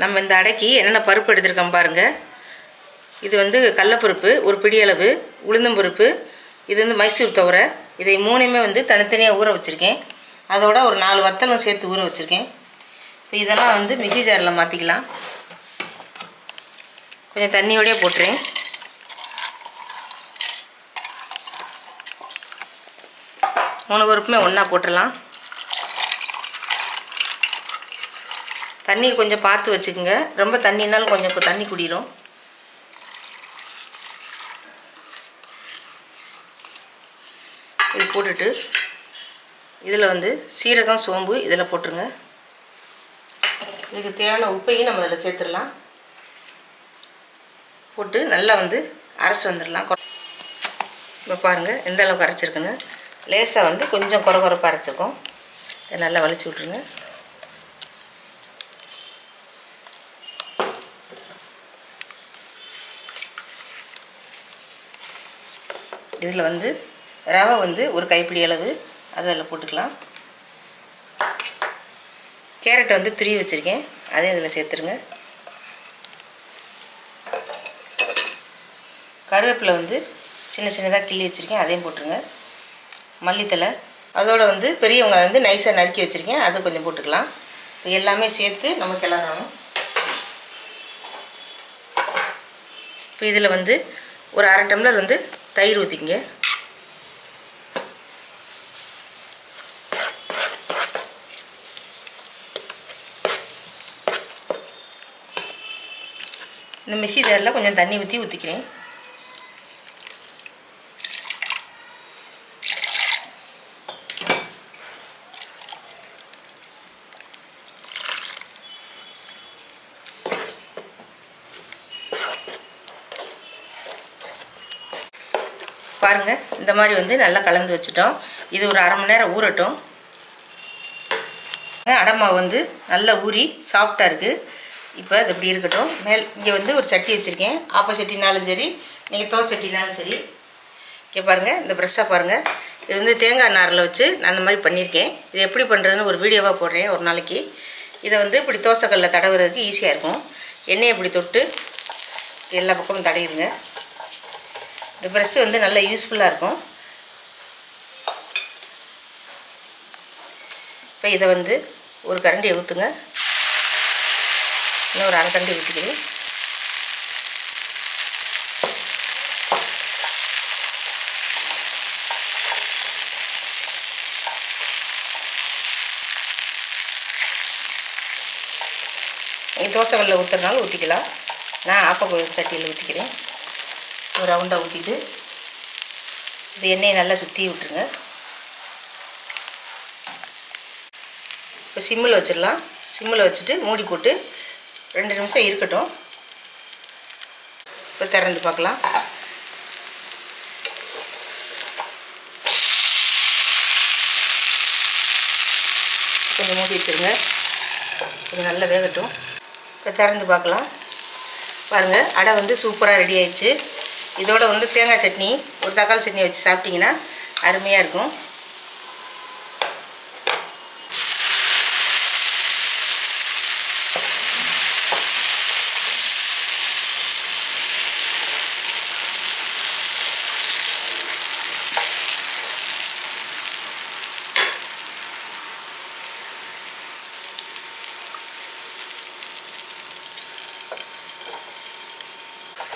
நம்ம இந்த அடைக்கு என்னென்ன பருப்பு எடுத்திருக்கோம் பாருங்கள் இது வந்து கடலப்பருப்பு ஒரு பிடியளவு உளுந்தம்பருப்பு இது வந்து மைசூர் துவரை. இதை மூணையுமே வந்து தனித்தனியாக ஊற வச்சுருக்கேன். அதோட ஒரு நாலு வத்தலும் சேர்த்து ஊற வச்சுருக்கேன். இப்போ இதெல்லாம் வந்து மிக்சி ஜாரில் மாற்றிக்கலாம் கொஞ்சம் தண்ணியோடய போட்டுறேன். மூணு பருப்புமே ஒன்றா போட்டுடலாம் தண்ணி கொஞ்சம் பார்த்து வச்சுக்கோங்க. ரொம்ப தண்ணினாலும் கொஞ்சம் தண்ணி குடிரும். இது போட்டுட்டு இதில் வந்து சீரகம் சோம்பு இதில் போட்டுருங்க. இதுக்கு தேவையான உப்பையும் நம்ம இதில் சேர்த்துடலாம். போட்டு நல்லா வந்து அரைச்சிட்டு வந்துடலாம். இப்போ பாருங்கள் எந்த அளவுக்கு அரைச்சிருக்குன்னு. லேசாக வந்து கொஞ்சம் குறை குறைப்பாக அரைச்சிருக்கோம். இதை நல்லா வலிச்சு விட்ருங்க இதில் வந்து ரவை வந்து ஒரு கைப்பிடி அளவு அதில் போட்டுக்கலாம். கேரட் வந்து துருவி வச்சுருக்கேன். அதையும் இதில் சேர்த்துருங்க. கருவேப்பிலை வந்து சின்ன சின்னதாக கிள்ளி வச்சுருக்கேன். அதையும் போட்டுருங்க. மல்லித்தலை அதோடு வந்து பெரியவங்க வந்து நைஸாக நறுக்கி வச்சுருக்கேன். அது கொஞ்சம் போட்டுக்கலாம். இது எல்லாமே சேர்த்து நம்ம கிளறணும். இப்போ இதில் வந்து ஒரு அரை டம்ளர் வந்து தயிர் ஊற்றிங்க இந்த மிக்ஸி ஜாரில் கொஞ்சம் தண்ணி ஊற்றி ஊற்றிக்கிறேன் பாருங்கள் இந்த மாதிரி வந்து நல்லா கலந்து வச்சுட்டோம். இது ஒரு அரை மணி நேரம் ஊறட்டும். அடமாவு வந்து நல்லா ஊறி சாஃப்டாக இருக்குது இப்போ அது இப்படி இருக்கட்டும். மேல் இங்கே வந்து ஒரு சட்டி வச்சுருக்கேன். ஆப்ப சட்டினாலும் சரி நீங்கள் தோசை சட்டினாலும் சரி. இங்கே பாருங்கள் இந்த ப்ரெஷ்ஷாக பாருங்கள் இது வந்து தேங்காய் நாரில் வச்சு நான் அந்த மாதிரி பண்ணியிருக்கேன் இது எப்படி பண்ணுறதுன்னு ஒரு வீடியோவாக போடுறேன் ஒரு நாளைக்கு. இதை வந்து இப்படி தோசைக்கல்லில் தடவுறதுக்கு ஈஸியாக இருக்கும். எண்ணெயை இப்படி தொட்டு எல்லா பக்கமும் தடவிடுங்க. இந்த ப்ரெஷ்ஷு வந்து நல்லா யூஸ்ஃபுல்லாக இருக்கும். இப்போ இதை வந்து ஒரு கரண்டியை ஊற்றுங்க இன்னும் ஒரு அரை கரண்டி ஊற்றிக்கிறேன் தோசை வெள்ளை ஊற்றுறதுனால ஊற்றிக்கலாம் நான் ஆப்ப சட்டியில் ஊற்றிக்கிறேன் ஒரு ரவுண்டாக ஊற்றிட்டு இந்த எண்ணெயை நல்லா சுற்றி விட்டுருங்க. இப்போ சிம்மில் வச்சிடலாம். சிம்மில் வச்சுட்டு மூடி போட்டு ரெண்டு நிமிஷம் இருக்கட்டும். இப்போ திறந்து பார்க்கலாம். கொஞ்சம் மூடி வச்சுருங்க. கொஞ்சம் நல்லா வேகட்டும். இப்போ திறந்து பார்க்கலாம். பாருங்கள் அடை வந்து சூப்பராக ரெடி ஆயிடுச்சு. இதோட வந்து தேங்காய் சட்னி ஒரு தக்காளி சட்னி வச்சு சாப்பிட்டிங்கன்னா அருமையாக இருக்கும்.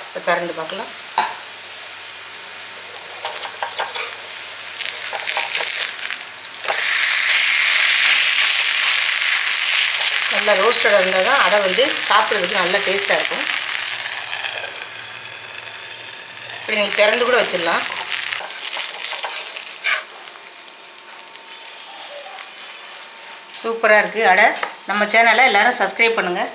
இப்போ திறந்து பார்க்கலாம். நல்லா ரோஸ்டடாக இருந்தால் தான் அடை வந்து சாப்பிட்றதுக்கு நல்லா டேஸ்ட்டாக இருக்கும். இப்படி நீங்கள் திறந்து கூட வச்சிடலாம். சூப்பராக இருக்குது அடை நம்ம சேனலை எல்லோரும் சப்ஸ்கிரைப் பண்ணுங்கள்